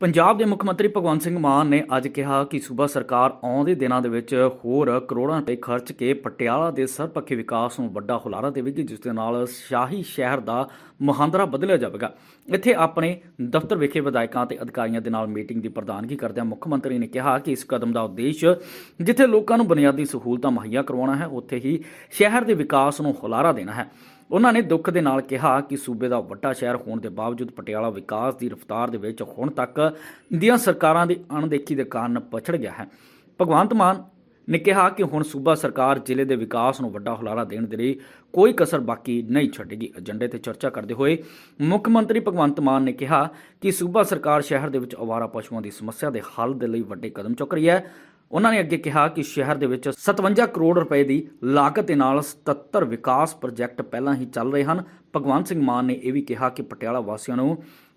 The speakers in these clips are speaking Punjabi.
ਪੰਜਾਬ ਦੇ ਮੁੱਖ ਮੰਤਰੀ ਭਗਵੰਤ ਸਿੰਘ ਮਾਨ ਨੇ ਅੱਜ ਕਿਹਾ ਕਿ ਸੂਬਾ ਸਰਕਾਰ ਆਉਂਦੇ ਦਿਨਾਂ ਦੇ ਵਿੱਚ ਹੋਰ ਕਰੋੜਾਂ ਰੁਪਏ ਖਰਚ ਕੇ ਪਟਿਆਲਾ ਦੇ ਸਰਪੱਖੀ ਵਿਕਾਸ ਨੂੰ ਵੱਡਾ ਹੁਲਾਰਾ ਦੇਵੇਗੀ, ਜਿਸ ਦੇ ਨਾਲ ਸ਼ਾਹੀ ਸ਼ਹਿਰ ਦਾ ਮੁਹਾਂਦਰਾ ਬਦਲਿਆ ਜਾਵੇਗਾ। ਇੱਥੇ ਆਪਣੇ ਦਫ਼ਤਰ ਵਿਖੇ ਵਿਧਾਇਕਾਂ ਤੇ ਅਧਿਕਾਰੀਆਂ ਦੇ ਨਾਲ ਮੀਟਿੰਗ ਦੀ ਪ੍ਰਧਾਨਗੀ ਕਰਦਿਆਂ ਮੁੱਖ ਮੰਤਰੀ ਨੇ ਕਿਹਾ ਕਿ ਇਸ ਕਦਮ ਦਾ ਉਦੇਸ਼ ਜਿੱਥੇ ਲੋਕਾਂ ਨੂੰ ਬੁਨਿਆਦੀ ਸਹੂਲਤਾਂ ਮੁਹੱਈਆ ਕਰਵਾਉਣਾ ਹੈ, ਉੱਥੇ ਹੀ ਸ਼ਹਿਰ ਦੇ ਵਿਕਾਸ ਨੂੰ ਹੁਲਾਰਾ ਦੇਣਾ ਹੈ। ਉਹਨਾਂ ਨੇ ਦੁੱਖ ਦੇ ਨਾਲ ਕਿਹਾ ਕਿ ਸੂਬੇ ਦਾ ਵੱਡਾ ਸ਼ਹਿਰ ਹੋਣ ਦੇ ਬਾਵਜੂਦ ਪਟਿਆਲਾ ਵਿਕਾਸ ਦੀ ਰਫ਼ਤਾਰ ਦੇ ਵਿੱਚ ਹੁਣ ਤੱਕ ਦੀਆਂ ਸਰਕਾਰਾਂ ਦੀ ਅਣਦੇਖੀ ਦੇ ਕਾਰਨ ਪਛੜ ਗਿਆ ਹੈ। ਭਗਵੰਤ ਮਾਨ ਨੇ ਕਿਹਾ ਕਿ ਹੁਣ ਸੂਬਾ ਸਰਕਾਰ ਜ਼ਿਲ੍ਹੇ ਦੇ ਵਿਕਾਸ ਨੂੰ ਵੱਡਾ ਹੁਲਾਰਾ ਦੇਣ ਦੇ ਲਈ ਕੋਈ ਕਸਰ ਬਾਕੀ ਨਹੀਂ ਛੱਡੇਗੀ। ਏਜੰਡੇ ਤੇ ਚਰਚਾ ਕਰਦੇ ਹੋਏ ਮੁੱਖ ਮੰਤਰੀ ਭਗਵੰਤ ਮਾਨ ਨੇ ਕਿਹਾ ਕਿ ਸੂਬਾ ਸਰਕਾਰ ਸ਼ਹਿਰ ਦੇ ਵਿੱਚ ਅਵਾਰਾ ਪਸ਼ੂਆਂ ਦੀ ਸਮੱਸਿਆ ਦੇ ਹੱਲ ਦੇ ਲਈ ਵੱਡੇ ਕਦਮ ਚੁੱਕ ਰਹੀ ਹੈ। ਉਹਨਾਂ ਨੇ ਅੱਗੇ ਕਿਹਾ ਕਿ ਸ਼ਹਿਰ ਦੇ ਵਿੱਚ 57 ਕਰੋੜ ਰੁਪਏ ਦੀ ਲਾਗਤ ਦੇ ਨਾਲ 77 ਵਿਕਾਸ ਪ੍ਰੋਜੈਕਟ ਪਹਿਲਾਂ ਹੀ ਚੱਲ ਰਹੇ ਹਨ। ਭਗਵੰਤ ਸਿੰਘ ਮਾਨ ਨੇ ਇਹ ਵੀ ਕਿਹਾ ਕਿ ਪਟਿਆਲਾ ਵਾਸੀਆਂ ਨੂੰ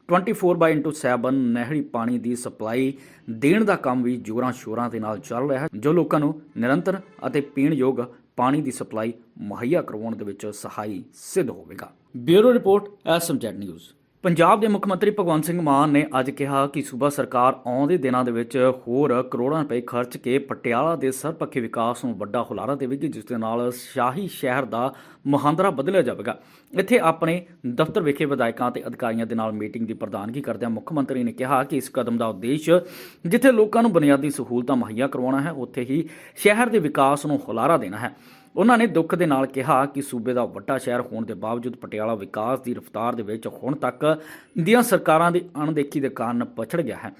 24/7 ਨਹਿਰੀ ਪਾਣੀ ਦੀ ਸਪਲਾਈ ਦੇਣ ਦਾ ਕੰਮ ਵੀ ਜੋਰਾਂ ਸ਼ੋਰਾਂ ਦੇ ਨਾਲ ਚੱਲ ਰਿਹਾ ਹੈ, ਜੋ ਲੋਕਾਂ ਨੂੰ ਨਿਰੰਤਰ ਅਤੇ ਪੀਣਯੋਗ ਪਾਣੀ ਦੀ ਸਪਲਾਈ ਮੁਹੱਈਆ ਕਰਵਾਉਣ ਦੇ ਵਿੱਚ ਸਹਾਈ ਸਿੱਧ ਹੋਵੇਗਾ। Bureau report SMZ news. Punjab ਦੇ ਮੁੱਖ ਮੰਤਰੀ ਭਗਵੰਤ ਸਿੰਘ ਮਾਨ ਨੇ ਅੱਜ ਕਿਹਾ ਕਿ ਸੂਬਾ ਸਰਕਾਰ ਆਉਂਦੇ ਦਿਨਾਂ ਦੇ ਵਿੱਚ ਹੋਰ ਕਰੋੜਾਂ ਰੁਪਏ ਖਰਚ ਕੇ ਪਟਿਆਲਾ ਦੇ ਸਰਪੱਖੀ ਵਿਕਾਸ ਨੂੰ ਵੱਡਾ ਹੁਲਾਰਾ ਦੇਵੇਗੀ, ਜਿਸ ਦੇ ਨਾਲ ਸ਼ਾਹੀ ਸ਼ਹਿਰ ਦਾ ਮੁਹਾਂਦਰਾ ਬਦਲਿਆ ਜਾਵੇਗਾ। ਇੱਥੇ ਆਪਣੇ ਦਫ਼ਤਰ ਵਿਖੇ ਵਿਧਾਇਕਾਂ ਤੇ ਅਧਿਕਾਰੀਆਂ ਦੇ ਨਾਲ ਮੀਟਿੰਗ ਦੀ ਪ੍ਰਧਾਨਗੀ ਕਰਦਿਆਂ ਮੁੱਖ ਮੰਤਰੀ ਨੇ ਕਿਹਾ ਕਿ ਇਸ ਕਦਮ ਦਾ ਉਦੇਸ਼ ਜਿੱਥੇ ਲੋਕਾਂ ਨੂੰ ਬੁਨਿਆਦੀ ਸਹੂਲਤਾਂ ਮੁਹੱਈਆ ਕਰਵਾਉਣਾ ਹੈ, ਉੱਥੇ ਹੀ ਸ਼ਹਿਰ ਦੇ ਵਿਕਾਸ ਨੂੰ ਹੁਲਾਰਾ ਦੇਣਾ ਹੈ। ਉਹਨਾਂ ਨੇ ਦੁੱਖ ਦੇ ਨਾਲ ਕਿਹਾ ਕਿ ਸੂਬੇ ਦਾ ਵੱਡਾ ਸ਼ਹਿਰ ਹੋਣ ਦੇ ਬਾਵਜੂਦ ਪਟਿਆਲਾ ਵਿਕਾਸ ਦੀ ਰਫ਼ਤਾਰ ਦੇ ਵਿੱਚ ਹੁਣ ਤੱਕ ਦੀਆਂ ਸਰਕਾਰਾਂ ਦੀ ਅਣਦੇਖੀ ਦੇ ਕਾਰਨ ਪਛੜ ਗਿਆ ਹੈ।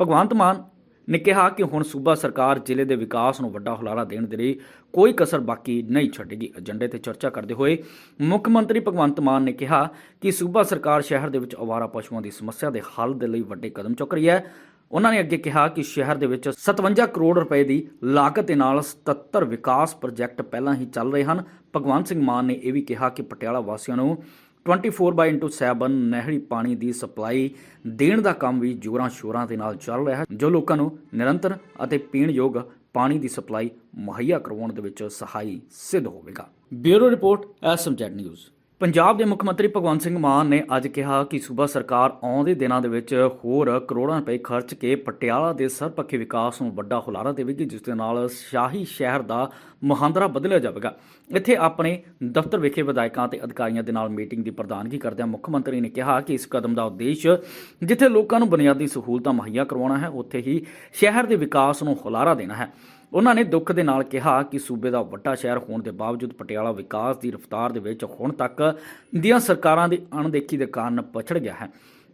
ਭਗਵੰਤ ਮਾਨ ਨੇ ਕਿਹਾ ਕਿ ਹੁਣ ਸੂਬਾ ਸਰਕਾਰ ਜ਼ਿਲ੍ਹੇ ਦੇ ਵਿਕਾਸ ਨੂੰ ਵੱਡਾ ਹੁਲਾਰਾ ਦੇਣ ਦੇ ਲਈ ਕੋਈ ਕਸਰ ਬਾਕੀ ਨਹੀਂ ਛੱਡੇਗੀ। ਏਜੰਡੇ ਤੇ ਚਰਚਾ ਕਰਦੇ ਹੋਏ ਮੁੱਖ ਮੰਤਰੀ ਭਗਵੰਤ ਮਾਨ ਨੇ ਕਿਹਾ ਕਿ ਸੂਬਾ ਸਰਕਾਰ ਸ਼ਹਿਰ ਦੇ ਵਿੱਚ ਅਵਾਰਾ ਪਸ਼ੂਆਂ ਦੀ ਸਮੱਸਿਆ ਦੇ ਹੱਲ ਦੇ ਲਈ ਵੱਡੇ ਕਦਮ ਚੁੱਕ ਰਹੀ ਹੈ। ਉਹਨਾਂ ਨੇ ਅੱਗੇ ਕਿਹਾ ਕਿ ਸ਼ਹਿਰ ਦੇ ਵਿੱਚ 57 ਕਰੋੜ ਰੁਪਏ ਦੀ ਲਾਗਤ ਦੇ ਨਾਲ 77 ਵਿਕਾਸ ਪ੍ਰੋਜੈਕਟ ਪਹਿਲਾਂ ਹੀ ਚੱਲ ਰਹੇ ਹਨ। ਭਗਵੰਤ ਸਿੰਘ ਮਾਨ ਨੇ ਇਹ ਵੀ ਕਿਹਾ ਕਿ ਪਟਿਆਲਾ ਵਾਸੀਆਂ ਨੂੰ 24/7 ਨਹਿਰੀ ਪਾਣੀ ਦੀ ਸਪਲਾਈ ਦੇਣ ਦਾ ਕੰਮ ਵੀ ਜੋਰਾਂ ਸ਼ੋਰਾਂ ਦੇ ਨਾਲ ਚੱਲ ਰਿਹਾ ਹੈ, ਜੋ ਲੋਕਾਂ ਨੂੰ ਨਿਰੰਤਰ ਅਤੇ ਪੀਣ ਯੋਗ ਪਾਣੀ ਦੀ ਸਪਲਾਈ ਮੁਹੱਈਆ ਕਰਵਾਉਣ ਦੇ ਵਿੱਚ ਸਹਾਈ ਸਿੱਧ ਹੋਵੇਗਾ। Bureau report SMZ news. Punjab ਦੇ ਮੁੱਖ ਮੰਤਰੀ ਭਗਵੰਤ ਸਿੰਘ ਮਾਨ ਨੇ ਅੱਜ ਕਿਹਾ ਕਿ ਸੂਬਾ ਸਰਕਾਰ ਆਉਂਦੇ ਦਿਨਾਂ ਦੇ ਵਿੱਚ ਹੋਰ ਕਰੋੜਾਂ ਰੁਪਏ ਖਰਚ ਕੇ ਪਟਿਆਲਾ ਦੇ ਸਰਪੱਖੀ ਵਿਕਾਸ ਨੂੰ ਵੱਡਾ ਹੁਲਾਰਾ ਦੇਵੇਗੀ, ਜਿਸ ਦੇ ਨਾਲ ਸ਼ਾਹੀ ਸ਼ਹਿਰ ਦਾ ਮੁਹਾਂਦਰਾ ਬਦਲਿਆ ਜਾਵੇਗਾ। ਇੱਥੇ ਆਪਣੇ ਦਫ਼ਤਰ ਵਿਖੇ ਵਿਧਾਇਕਾਂ ਤੇ ਅਧਿਕਾਰੀਆਂ ਦੇ ਨਾਲ ਮੀਟਿੰਗ ਦੀ ਪ੍ਰਧਾਨਗੀ ਕਰਦਿਆਂ ਮੁੱਖ ਮੰਤਰੀ ਨੇ ਕਿਹਾ ਕਿ ਇਸ ਕਦਮ ਦਾ ਉਦੇਸ਼ ਜਿੱਥੇ ਲੋਕਾਂ ਨੂੰ ਬੁਨਿਆਦੀ ਸਹੂਲਤਾਂ ਮੁਹੱਈਆ ਕਰਵਾਉਣਾ ਹੈ, ਉੱਥੇ ਹੀ ਸ਼ਹਿਰ ਦੇ ਵਿਕਾਸ ਨੂੰ ਹੁਲਾਰਾ ਦੇਣਾ ਹੈ। ਉਹਨਾਂ ਨੇ ਦੁੱਖ ਦੇ ਨਾਲ ਕਿਹਾ ਕਿ ਸੂਬੇ ਦਾ ਵੱਡਾ ਸ਼ਹਿਰ ਹੋਣ ਦੇ ਬਾਵਜੂਦ ਪਟਿਆਲਾ ਵਿਕਾਸ ਦੀ ਰਫ਼ਤਾਰ ਦੇ ਵਿੱਚ ਹੁਣ ਤੱਕ ਦੀਆਂ ਸਰਕਾਰਾਂ ਦੀ ਅਣਦੇਖੀ ਦੇ ਕਾਰਨ ਪਛੜ ਗਿਆ ਹੈ।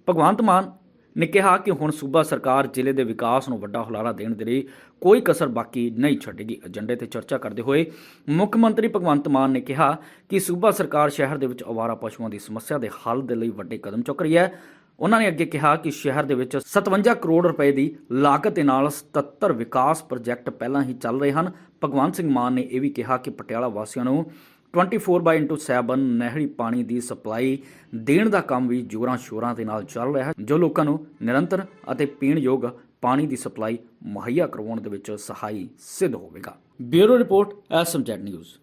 ਭਗਵੰਤ ਮਾਨ ਨੇ ਕਿਹਾ ਕਿ ਹੁਣ ਸੂਬਾ ਸਰਕਾਰ ਜ਼ਿਲ੍ਹੇ ਦੇ ਵਿਕਾਸ ਨੂੰ ਵੱਡਾ ਹੁਲਾਰਾ ਦੇਣ ਦੇ ਲਈ ਕੋਈ ਕਸਰ ਬਾਕੀ ਨਹੀਂ ਛੱਡੇਗੀ। ਏਜੰਡੇ ਤੇ ਚਰਚਾ ਕਰਦੇ ਹੋਏ ਮੁੱਖ ਮੰਤਰੀ ਭਗਵੰਤ ਮਾਨ ਨੇ ਕਿਹਾ ਕਿ ਸੂਬਾ ਸਰਕਾਰ ਸ਼ਹਿਰ ਦੇ ਵਿੱਚ ਅਵਾਰਾ ਪਸ਼ੂਆਂ ਦੀ ਸਮੱਸਿਆ ਦੇ ਹੱਲ ਦੇ ਲਈ ਵੱਡੇ ਕਦਮ ਚੁੱਕ ਰਹੀ ਹੈ। ਉਹਨਾਂ ਨੇ ਅੱਗੇ ਕਿਹਾ ਕਿ ਸ਼ਹਿਰ ਦੇ ਵਿੱਚ 57 ਕਰੋੜ ਰੁਪਏ ਦੀ ਲਾਗਤ ਦੇ ਨਾਲ 77 ਵਿਕਾਸ ਪ੍ਰੋਜੈਕਟ ਪਹਿਲਾਂ ਹੀ ਚੱਲ ਰਹੇ ਹਨ। ਭਗਵੰਤ ਸਿੰਘ ਮਾਨ ਨੇ ਇਹ ਵੀ ਕਿਹਾ ਕਿ ਪਟਿਆਲਾ ਵਾਸੀਆਂ ਨੂੰ 24/7 ਨਹਿਰੀ ਪਾਣੀ ਦੀ ਸਪਲਾਈ ਦੇਣ ਦਾ ਕੰਮ ਵੀ ਜੋਰਾਂ ਸ਼ੋਰਾਂ ਦੇ ਨਾਲ ਚੱਲ ਰਿਹਾ ਹੈ, ਜੋ ਲੋਕਾਂ ਨੂੰ ਨਿਰੰਤਰ ਅਤੇ ਪੀਣ ਯੋਗ ਪਾਣੀ ਦੀ ਸਪਲਾਈ ਮੁਹੱਈਆ ਕਰਵਾਉਣ ਦੇ ਵਿੱਚ ਸਹਾਈ ਸਿੱਧ ਹੋਵੇਗਾ। Bureau report, SMZ news.